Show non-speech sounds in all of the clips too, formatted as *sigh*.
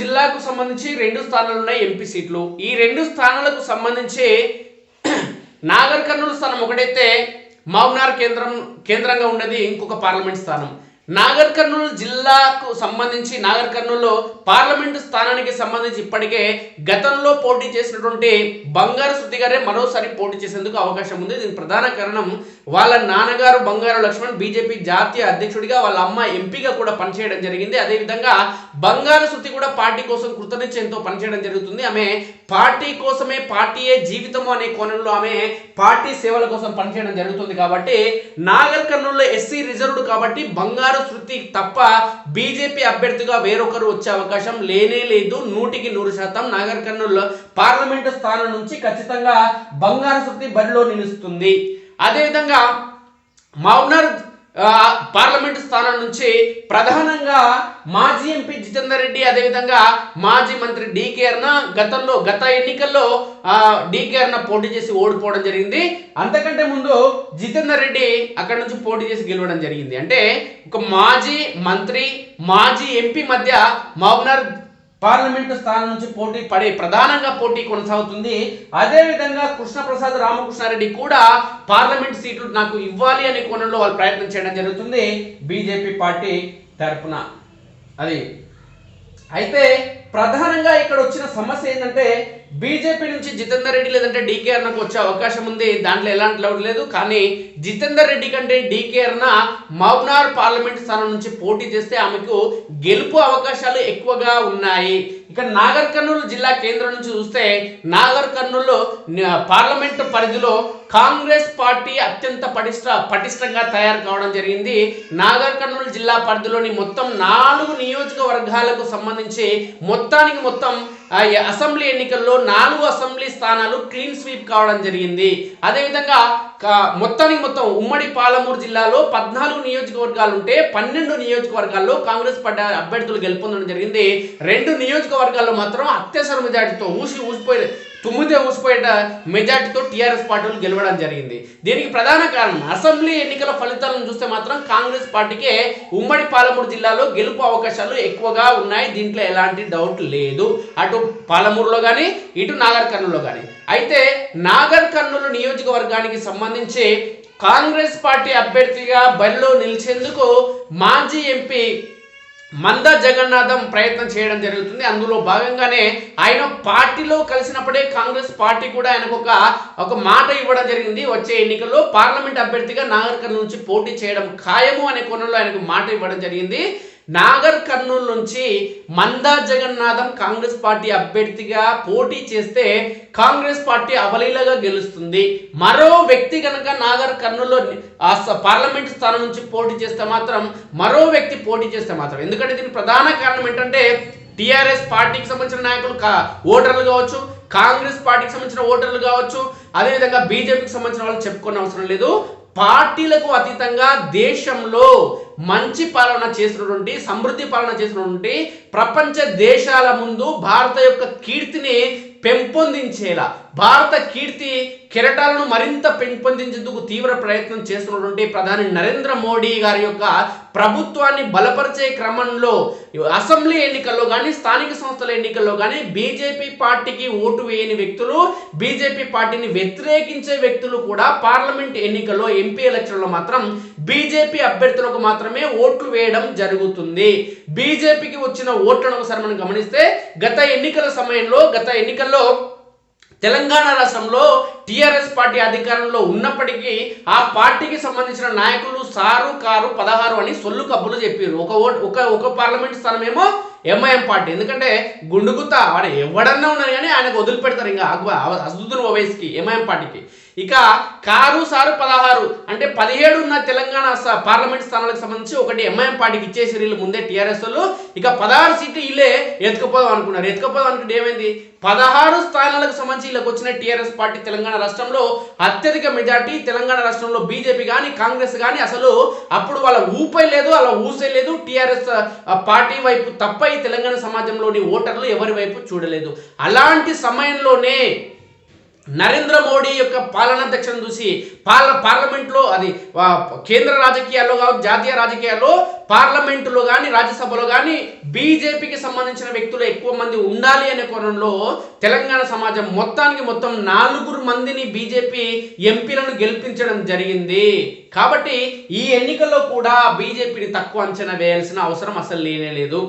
జిల్లాకు సంబంధించి రెండు స్థానాలు ఉన్నాయి ఎంపీ సీట్లు. ఈ రెండు స్థానాలకు సంబంధించి *clears throat* నాగర్ కర్నూలు స్థానం ఒకటైతే మౌనార్ కేంద్రం కేంద్రంగా ఉన్నది ఇంకొక పార్లమెంట్ స్థానం. నాగర్ కర్నూలు జిల్లాకు సంబంధించి నాగర్ కర్నూలులో పార్లమెంటు స్థానానికి సంబంధించి ఇప్పటికే గతంలో పోటీ చేసినటువంటి బంగారు శృతి గారే మరోసారి పోటీ చేసేందుకు అవకాశం ఉంది. దీనికి ప్రధాన కారణం వాళ్ళ నాన్నగారు బంగారు లక్ష్మణ్ బీజేపీ జాతీయ అధ్యక్షుడిగా వాళ్ళ అమ్మ ఎంపీగా కూడా పనిచేయడం జరిగింది. అదేవిధంగా బంగారు శృతి కూడా పార్టీ కోసం కృతనిశ్చయంతో పనిచేయడం జరుగుతుంది. ఆమె పార్టీ కోసమే పార్టీయే జీవితము అనే కోణంలో ఆమె పార్టీ సేవల కోసం పనిచేయడం జరుగుతుంది కాబట్టి నాగర్ కర్నూలులో ఎస్సీ రిజర్వ్డ్ కాబట్టి బంగారు శృతి తప్ప బీజేపీ అభ్యర్థిగా వేరొకరు వచ్చే అవకాశం లేనే లేదు. నూటికి నూరు శాతం నాగర్ కర్నూలు పార్లమెంటు స్థానం నుంచి ఖచ్చితంగా బంగారు శృతి బరిలో నిలుస్తుంది. అదేవిధంగా మౌనర్ పార్లమెంటు స్థానం నుంచి ప్రధానంగా మాజీ ఎంపీ జితేందర్ రెడ్డి అదేవిధంగా మాజీ మంత్రి డికే అర్ణ గతంలో గత ఎన్నికల్లో ఆ, డికే అర్ణ పోటీ చేసి ఓడిపోవడం జరిగింది. అంతకంటే ముందు జితేందర్ రెడ్డి అక్కడ నుంచి పోటీ చేసి గెలవడం జరిగింది. అంటే ఒక మాజీ మంత్రి మాజీ ఎంపీ మధ్య మౌనర్ పార్లమెంటు స్థానం నుంచి పోటీ పడే ప్రధానంగా పోటీ కొనసాగుతుంది. అదేవిధంగా కృష్ణప్రసాద్ రామకృష్ణారెడ్డి కూడా పార్లమెంట్ సీట్లు నాకు ఇవ్వాలి అనే కోణంలో వాళ్ళు ప్రయత్నం చేయడం జరుగుతుంది. బీజేపీ పార్టీ తరపున. అది. అయితే ప్రధానంగా ఇక్కడ వచ్చిన సమస్య ఏంటంటే బీజేపీ నుంచి జితేందర్ రెడ్డి లేదంటే డీకే అర్ణకు వచ్చే అవకాశం ఉంది. దాంట్లో ఎలాంటి డౌట్ లేదు. కానీ జితేందర్ రెడ్డి కంటే డీకే అర్ణ మౌనార్ పార్లమెంట్ స్థానం నుంచి పోటీ చేస్తే ఆమెకు గెలుపు అవకాశాలు ఎక్కువగా ఉన్నాయి. ఇక నాగర్ కర్నూలు జిల్లా కేంద్రం నుంచి చూస్తే నాగర్ కర్నూలు పార్లమెంట్ పరిధిలో కాంగ్రెస్ పార్టీ అత్యంత పటిష్ట పటిష్టంగా తయారు కావడం జరిగింది. నాగర్ కర్నూలు జిల్లా పరిధిలోని మొత్తం నాలుగు నియోజకవర్గాలకు సంబంధించి మొత్తానికి మొత్తం అసెంబ్లీ ఎన్నికల్లో నాలుగు అసెంబ్లీ స్థానాలు క్లీన్ స్వీప్ కావడం జరిగింది. అదేవిధంగా మొత్తానికి మొత్తం ఉమ్మడి పాలమూరు జిల్లాలో పద్నాలుగు నియోజకవర్గాలు ఉంటే పన్నెండు నియోజకవర్గాల్లో కాంగ్రెస్ పడ్డ అభ్యర్థులు గెలుపొందడం జరిగింది. రెండు నియోజకవర్గాల్లో మాత్రం అత్యవసర మెజార్టీతో ఊసి ఊసిపోయి తుమ్మితే ఊసిపోయేట మెజార్టీతో టీఆర్ఎస్ పార్టీలు గెలవడం జరిగింది. దీనికి ప్రధాన కారణం అసెంబ్లీ ఎన్నికల ఫలితాలను చూస్తే మాత్రం కాంగ్రెస్ పార్టీకే ఉమ్మడి పాలమూరు జిల్లాలో గెలుపు అవకాశాలు ఎక్కువగా ఉన్నాయి. దీంట్లో ఎలాంటి డౌట్ లేదు. అటు పాలమూరులో కానీ ఇటు నాగర్ కర్నూలులో కానీ అయితే నాగర్ కర్నూలు నియోజకవర్గానికి సంబంధించి కాంగ్రెస్ పార్టీ అభ్యర్థిగా బరిలో నిలిచేందుకు మాజీ ఎంపీ మంద జగన్నాథం ప్రయత్నం చేయడం జరుగుతుంది. అందులో భాగంగానే ఆయన పార్టీలో కలిసినప్పుడే కాంగ్రెస్ పార్టీ కూడా ఆయనకు ఒక ఒక మాట ఇవ్వడం జరిగింది. వచ్చే ఎన్నికల్లో పార్లమెంట్ అభ్యర్థిగా నాగర్ నుంచి పోటీ చేయడం ఖాయము అనే కోణంలో ఆయనకు మాట ఇవ్వడం జరిగింది. నాగర్ కర్నూలు నుంచి మందా జగన్నాథం కాంగ్రెస్ పార్టీ అభ్యర్థిగా పోటీ చేస్తే కాంగ్రెస్ పార్టీ అవలీలగా గెలుస్తుంది. మరో వ్యక్తి కనుక నాగర్ కర్నూలులో ఆ పార్లమెంట్ స్థానం నుంచి పోటీ చేస్తే మాత్రం మరో వ్యక్తి పోటీ చేస్తే మాత్రం. ఎందుకంటే దీని ప్రధాన కారణం ఏంటంటే టిఆర్ఎస్ పార్టీకి సంబంధించిన నాయకులు కా- ఓటర్లు కావచ్చు కాంగ్రెస్ పార్టీకి సంబంధించిన ఓటర్లు కావచ్చు అదేవిధంగా బీజేపీకి సంబంధించిన వాళ్ళు చెప్పుకునే అవసరం లేదు. పార్టీలకు అతీతంగా దేశంలో మంచి పాలన చేసినటువంటి సమృద్ధి పాలన చేసినటువంటి ప్రపంచ దేశాల ముందు భారత యొక్క కీర్తిని పెంపొందించేలా భారత కీర్తి కెరటాలను మరింత పెంపొందించేందుకు తీవ్ర ప్రయత్నం చేస్తున్నటువంటి ప్రధాని నరేంద్ర మోడీ గారి యొక్క ప్రభుత్వాన్ని బలపరిచే క్రమంలో అసెంబ్లీ ఎన్నికల్లో కానీ స్థానిక సంస్థల ఎన్నికల్లో కానీ బీజేపీ పార్టీకి ఓటు వేయని వ్యక్తులు బీజేపీ పార్టీని వ్యతిరేకించే వ్యక్తులు కూడా పార్లమెంట్ ఎన్నికల్లో ఎంపీ ఎలక్షన్లో మాత్రం బీజేపీ అభ్యర్థులకు మాత్రమే ఓట్లు వేయడం జరుగుతుంది. బీజేపీకి వచ్చిన ఓట్లను ఒకసారి మనం గమనిస్తే గత ఎన్నికల సమయంలో గత ఎన్నికల్లో తెలంగాణ రాష్ట్రంలో టిఆర్ఎస్ పార్టీ అధికారంలో ఉన్నప్పటికీ ఆ పార్టీకి సంబంధించిన నాయకులు సారు కారు పదహారు అని సొల్లు కబ్బులు చెప్పారు ఒక ఓటు ఒక ఒక పార్లమెంట్ స్థానమేమో ఎంఐఎం పార్టీ. ఎందుకంటే గుండుగుతా వాడు ఎవడన్నా ఉన్నారు కానీ ఆయనకు వదిలిపెడతారు ఇంకా. అసదుద్దీన్ ఓవైస్కి ఎంఐఎం పార్టీకి. ఇక కారు సారు పదహారు. అంటే పదిహేడు ఉన్న తెలంగాణ పార్లమెంట్ స్థానాలకు సంబంధించి ఒకటి ఎంఐఎం పార్టీకి ఇచ్చేసి వీళ్ళు ముందే టీఆర్ఎస్ వాళ్ళు. ఇక పదహారు సీట్లు ఇల్లే ఎత్తుకుపోదాం అనుకున్నారు. ఎత్తుకుపోదాం అనుకుంటే ఏమైంది? పదహారు స్థానాలకు సంబంధించి వీళ్ళకి వచ్చిన టీఆర్ఎస్ పార్టీ తెలంగాణ రాష్ట్రంలో అత్యధిక మెజార్టీ తెలంగాణ రాష్ట్రంలో బీజేపీ కానీ కాంగ్రెస్ కానీ అసలు అప్పుడు వాళ్ళ ఊపై లేదు అలా ఊసే లేదు. టీఆర్ఎస్ పార్టీ వైపు తప్ప ఈ తెలంగాణ సమాజంలోని ఓటర్లు ఎవరి వైపు చూడలేదు. అలాంటి సమయంలోనే నరేంద్ర మోడీ యొక్క పాలనా దక్షను చూసి పాల పార్లమెంట్లో అది కేంద్ర రాజకీయాల్లో కావచ్చు జాతీయ రాజకీయాల్లో పార్లమెంటులో కానీ రాజ్యసభలో కానీ బీజేపీకి సంబంధించిన వ్యక్తులు ఎక్కువ మంది ఉండాలి అనే కోణంలో తెలంగాణ సమాజం మొత్తానికి మొత్తం నాలుగురు మందిని బీజేపీ ఎంపీలను గెలిపించడం జరిగింది. కాబట్టి ఈ ఎన్నికల్లో కూడా బీజేపీని తక్కువ అంచనా వేయాల్సిన అవసరం అసలు లేనే లేదు.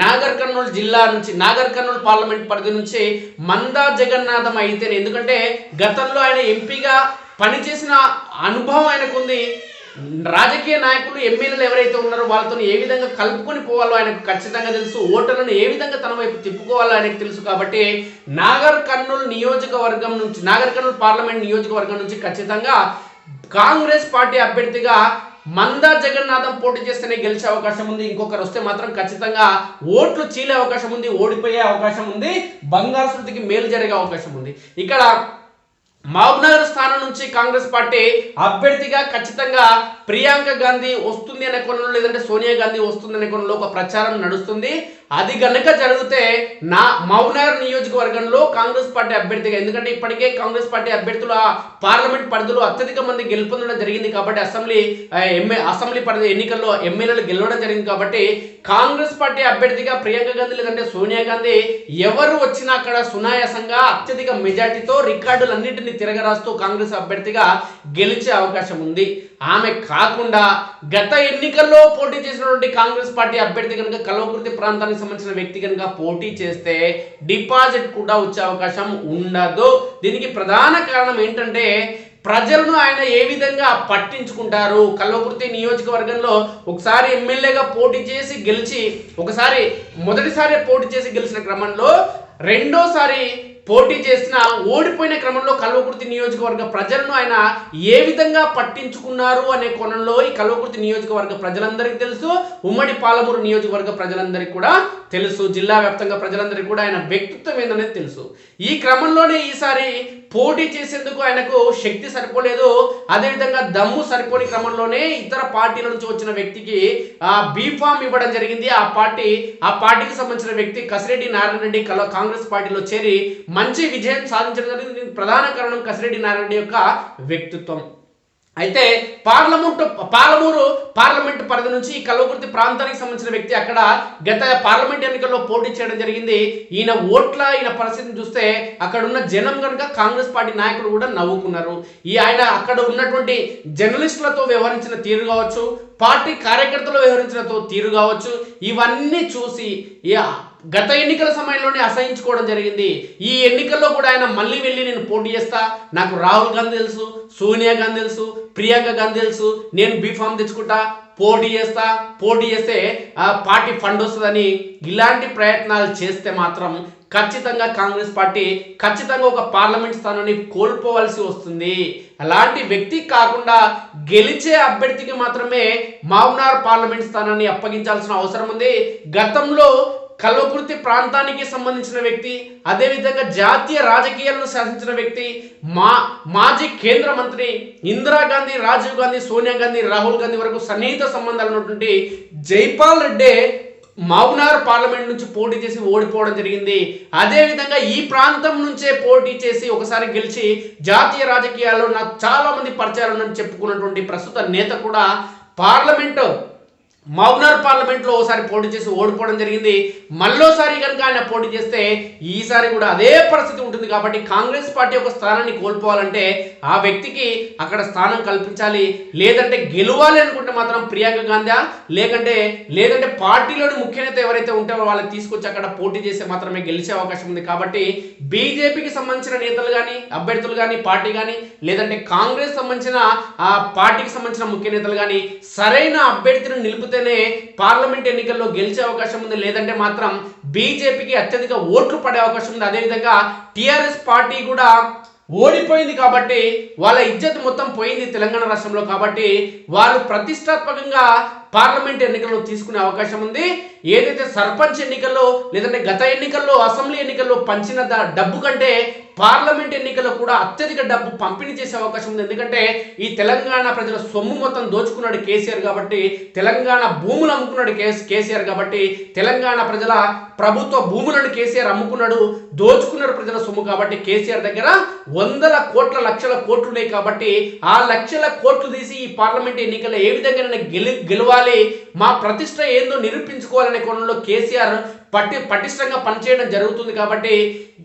నాగర్ కర్నూలు జిల్లా నుంచి నాగర్ కర్నూలు పార్లమెంట్ పరిధి నుంచి మందా జగన్నాథం అయితేనే. ఎందుకంటే గతంలో ఆయన ఎంపీగా పనిచేసిన అనుభవం ఆయనకుంది. రాజకీయ నాయకులు ఎమ్మెల్యేలు ఎవరైతే ఉన్నారో వాళ్ళతో ఏ విధంగా కలుపుకొని పోవాలో ఆయనకు ఖచ్చితంగా తెలుసు. ఓటర్లను ఏ విధంగా తన వైపు తిప్పుకోవాలో ఆయనకు తెలుసు కాబట్టి నాగర్ కర్నూలు నియోజకవర్గం నుంచి నాగర్ కర్నూలు పార్లమెంట్ నియోజకవర్గం నుంచి ఖచ్చితంగా కాంగ్రెస్ పార్టీ అభ్యర్థిగా మందా జగన్నాథం పోటీ చేస్తేనే గెలిచే అవకాశం ఉంది. ఇంకొకరు వస్తే మాత్రం ఖచ్చితంగా ఓట్లు చీలే అవకాశం ఉంది ఓడిపోయే అవకాశం ఉంది బంగారు శృతికి మేలు జరిగే అవకాశం ఉంది. ఇక్కడ మహబూబ్నగర్ స్థానం నుంచి కాంగ్రెస్ పార్టీ అభ్యర్థిగా ఖచ్చితంగా ప్రియాంక గాంధీ వస్తుంది అనే కోణంలో లేదంటే సోనియా గాంధీ వస్తుంది అనే కోణంలో ఒక ప్రచారం నడుస్తుంది. అది గనక జరిగితే నా మౌనగర్ నియోజకవర్గంలో కాంగ్రెస్ పార్టీ అభ్యర్థిగా ఎందుకంటే ఇప్పటికే కాంగ్రెస్ పార్టీ అభ్యర్థులు ఆ పార్లమెంట్ పరిధిలో అత్యధిక మంది గెలుపొందడం జరిగింది కాబట్టి అసెంబ్లీ ఎంఏ అసెంబ్లీ పరిధి ఎన్నికల్లో ఎమ్మెల్యేలు గెలవడం జరిగింది కాబట్టి కాంగ్రెస్ పార్టీ అభ్యర్థిగా ప్రియాంక గాంధీ లేదంటే సోనియా గాంధీ ఎవరు వచ్చినా అక్కడ సునాయాసంగా అత్యధిక మెజార్టీతో రికార్డులన్నింటినీ తిరగరాస్తూ కాంగ్రెస్ అభ్యర్థిగా గెలిచే అవకాశం ఉంది. ఆమె కాకుండా గత ఎన్నికల్లో పోటీ చేసినటువంటి కాంగ్రెస్ పార్టీ అభ్యర్థి కనుక కల్వకుర్తి ప్రాంతానికి సంబంధించిన వ్యక్తి కనుక పోటీ చేస్తే డిపాజిట్ కూడా వచ్చే అవకాశం ఉండదు. దీనికి ప్రధాన కారణం ఏంటంటే ప్రజలను ఆయన ఏ విధంగా పట్టించుకుంటారు? కల్వకుర్తి నియోజకవర్గంలో ఒకసారి ఎమ్మెల్యేగా పోటీ చేసి గెలిచి ఒకసారి మొదటిసారి పోటీ చేసి గెలిచిన క్రమంలో రెండోసారి పోటీ చేసిన ఓడిపోయిన క్రమంలో కల్వకుర్తి నియోజకవర్గ ప్రజలను ఆయన ఏ విధంగా పట్టించుకున్నారు అనే కోణంలో ఈ కల్వకుర్తి నియోజకవర్గ ప్రజలందరికీ తెలుసు. ఉమ్మడి పాలమూరు నియోజకవర్గ ప్రజలందరికీ కూడా తెలుసు. జిల్లా వ్యాప్తంగా ప్రజలందరికీ కూడా ఆయన వ్యక్తిత్వం ఏందనేది తెలుసు. ఈ క్రమంలోనే ఈసారి పోటీ చేసేందుకు ఆయనకు శక్తి సరిపోలేదు. అదేవిధంగా దమ్ము సరిపోని క్రమంలోనే ఇతర పార్టీల నుంచి వచ్చిన వ్యక్తికి ఆ బీఫామ్ ఇవ్వడం జరిగింది. ఆ పార్టీ ఆ పార్టీకి సంబంధించిన వ్యక్తి కసిరెడ్డి నారాయణ రెడ్డి కల- కాంగ్రెస్ పార్టీలో చేరి మంచి విజయం సాధించడం జరిగింది దీనికి ప్రధాన కారణం కసిరెడ్డి నారాయణ యొక్క వ్యక్తిత్వం. అయితే పార్లమెంట్ పాలమూరు పార్లమెంట్ పరిధి నుంచి ఈ కల్వకుర్తి ప్రాంతానికి సంబంధించిన వ్యక్తి అక్కడ గత పార్లమెంట్ ఎన్నికల్లో పోటీ చేయడం జరిగింది. ఈయన ఓట్ల ఈయన పరిస్థితిని చూస్తే అక్కడ ఉన్న జనం కనుక కాంగ్రెస్ పార్టీ నాయకులు కూడా నవ్వుకున్నారు. ఈ ఆయన అక్కడ ఉన్నటువంటి జర్నలిస్టులతో వ్యవహరించిన తీరు కావచ్చు పార్టీ కార్యకర్తలు వ్యవహరించిన తీరు కావచ్చు ఇవన్నీ చూసి గత ఎన్నికల సమయంలోనే అసహించుకోవడం జరిగింది. ఈ ఎన్నికల్లో కూడా ఆయన మళ్ళీ వెళ్ళి నేను పోటీ చేస్తా. నాకు రాహుల్ గాంధీ తెలుసు సోనియా గాంధీ తెలుసు ప్రియాంక గాంధీ తెలుసు. నేను బీఫామ్ తెచ్చుకుంటా పోటీ చేస్తా. పోటీ చేస్తే పార్టీ ఫండ్ వస్తుందని ఇలాంటి ప్రయత్నాలు చేస్తే మాత్రం ఖచ్చితంగా కాంగ్రెస్ పార్టీ ఖచ్చితంగా ఒక పార్లమెంట్ స్థానాన్ని కోల్పోవలసి వస్తుంది. అలాంటి వ్యక్తి కాకుండా గెలిచే అభ్యర్థికి మాత్రమే మామ్నార్ పార్లమెంట్ స్థానాన్ని అప్పగించాల్సిన అవసరం ఉంది. గతంలో కల్వకుర్తి ప్రాంతానికి సంబంధించిన వ్యక్తి అదేవిధంగా జాతీయ రాజకీయాలను శాసించిన వ్యక్తి మా మాజీ కేంద్ర మంత్రి ఇందిరాగాంధీ రాజీవ్ గాంధీ సోనియా గాంధీ రాహుల్ గాంధీ వరకు సన్నిహిత సంబంధాలు ఉన్నటువంటి జైపాల్ రెడ్డి మౌనార్ పార్లమెంట్ నుంచి పోటీ చేసి ఓడిపోవడం జరిగింది. అదేవిధంగా ఈ ప్రాంతం నుంచే పోటీ చేసి ఒకసారి గెలిచి జాతీయ రాజకీయాల్లో నాకు చాలా మంది పరిచయాలు చెప్పుకున్నటువంటి ప్రస్తుత నేత కూడా పార్లమెంటు మౌనార్ పార్లమెంట్లో ఒకసారి పోటీ చేసి ఓడిపోవడం జరిగింది. మళ్ళోసారి కనుక ఆయన పోటీ చేస్తే ఈసారి కూడా అదే పరిస్థితి ఉంటుంది కాబట్టి కాంగ్రెస్ పార్టీ యొక్క స్థానాన్ని కోల్పోవాలంటే ఆ వ్యక్తికి అక్కడ స్థానం కల్పించాలి. లేదంటే గెలవాలి అనుకుంటే మాత్రం ప్రియాంక గాంధీ లేకంటే లేదంటే పార్టీలోని ముఖ్య నేత ఎవరైతే ఉంటారో వాళ్ళని తీసుకొచ్చి అక్కడ పోటీ చేస్తే మాత్రమే గెలిచే అవకాశం ఉంది కాబట్టి బీజేపీకి సంబంధించిన నేతలు కానీ అభ్యర్థులు కానీ పార్టీ కానీ లేదంటే కాంగ్రెస్ సంబంధించిన ఆ పార్టీకి సంబంధించిన ముఖ్య నేతలు కానీ సరైన అభ్యర్థిని నిలిపితేనే పార్లమెంట్ ఎన్నికల్లో గెలిచే అవకాశం ఉంది. లేదంటే మాత్రం బీజేపీకి అత్యధిక ఓట్లు పడే అవకాశం ఉంది. అదేవిధంగా టీఆర్ఎస్ పార్టీ కూడా ఓడిపోయింది కాబట్టి వాళ్ళ ఇజ్జత్ మొత్తం పోయింది తెలంగాణ రాష్ట్రంలో కాబట్టి వాళ్ళు ప్రతిష్టాత్మకంగా పార్లమెంట్ ఎన్నికల్లో తీసుకునే అవకాశం ఉంది. ఏదైతే సర్పంచ్ ఎన్నికల్లో లేదంటే గత ఎన్నికల్లో అసెంబ్లీ ఎన్నికల్లో పంచిన ద- డబ్బు కంటే పార్లమెంట్ ఎన్నికల్లో కూడా అత్యధిక డబ్బు పంపిణీ చేసే అవకాశం ఉంది. ఎందుకంటే ఈ తెలంగాణ ప్రజల సొమ్ము మొత్తం దోచుకున్నాడు కేసీఆర్ కాబట్టి తెలంగాణ భూములు అమ్ముకున్నాడు కేసీఆర్ కాబట్టి తెలంగాణ ప్రజల ప్రభుత్వ భూములను కేసీఆర్ అమ్ముకున్నాడు దోచుకున్నాడు ప్రజల సొమ్ము కాబట్టి కేసీఆర్ దగ్గర వందల కోట్ల లక్షల కోట్లు ఉన్నాయి కాబట్టి ఆ లక్షల కోట్లు తీసి ఈ పార్లమెంట్ ఎన్నికల్లో ఏ విధంగా నేను గెలి గెలవాలి. మా ప్రతిష్ట ఏందో నిరూపించుకోవాలనే కోణంలో కేసీఆర్ పట్టి పటిష్టంగా పనిచేయడం జరుగుతుంది కాబట్టి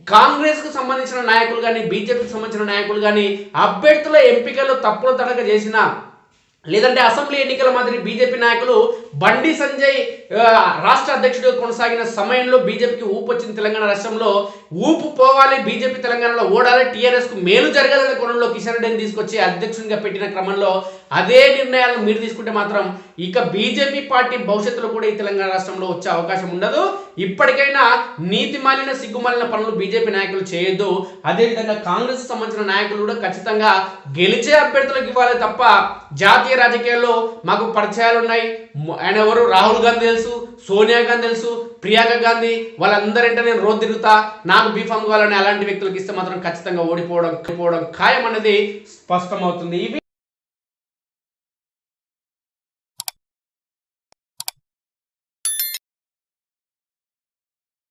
కాంగ్రెస్కు సంబంధించిన నాయకులు కానీ బీజేపీకి సంబంధించిన నాయకులు కానీ అభ్యర్థుల ఎంపికలు తప్పులు తడక చేసిన లేదంటే అసెంబ్లీ ఎన్నికల మాదిరి బీజేపీ నాయకులు బండి సంజయ్ రాష్ట్ర అధ్యక్షుడిగా కొనసాగిన సమయంలో బీజేపీకి ఊపు వచ్చింది తెలంగాణ రాష్ట్రంలో. ఊపు పోవాలి బీజేపీ తెలంగాణలో ఓడాలి టీఆర్ఎస్కు మేలు జరగాలనే కోణంలో కిషన్ రెడ్డిని తీసుకొచ్చి అధ్యక్షునిగా పెట్టిన క్రమంలో అదే నిర్ణయాలను మీరు తీసుకుంటే మాత్రం ఇక బీజేపీ పార్టీ భవిష్యత్తులో కూడా ఈ తెలంగాణ రాష్ట్రంలో వచ్చే అవకాశం ఉండదు. ఇప్పటికైనా నీతి మాలిన సిగ్గుమాలిన పనులు బీజేపీ నాయకులు చేయొద్దు. అదేవిధంగా కాంగ్రెస్ సంబంధించిన నాయకులు కూడా ఖచ్చితంగా గెలిచే అభ్యర్థులకు ఇవ్వాలి తప్ప జాతీయ రాజకీయాల్లో మాకు పరిచయాలు ఉన్నాయి. ఆయన ఎవరు? రాహుల్ గాంధీ తెలుసు సోనియా గాంధీ తెలుసు ప్రియాంక గాంధీ వాళ్ళందరంటే నేను రోజు తిరుగుతా. నాకు బీఫామ్ కావాలని అలాంటి వ్యక్తులకు ఇస్తే మాత్రం ఖచ్చితంగా ఓడిపోవడం ఓడిపోవడం ఖాయం అనేది స్పష్టమవుతుంది. ఇవి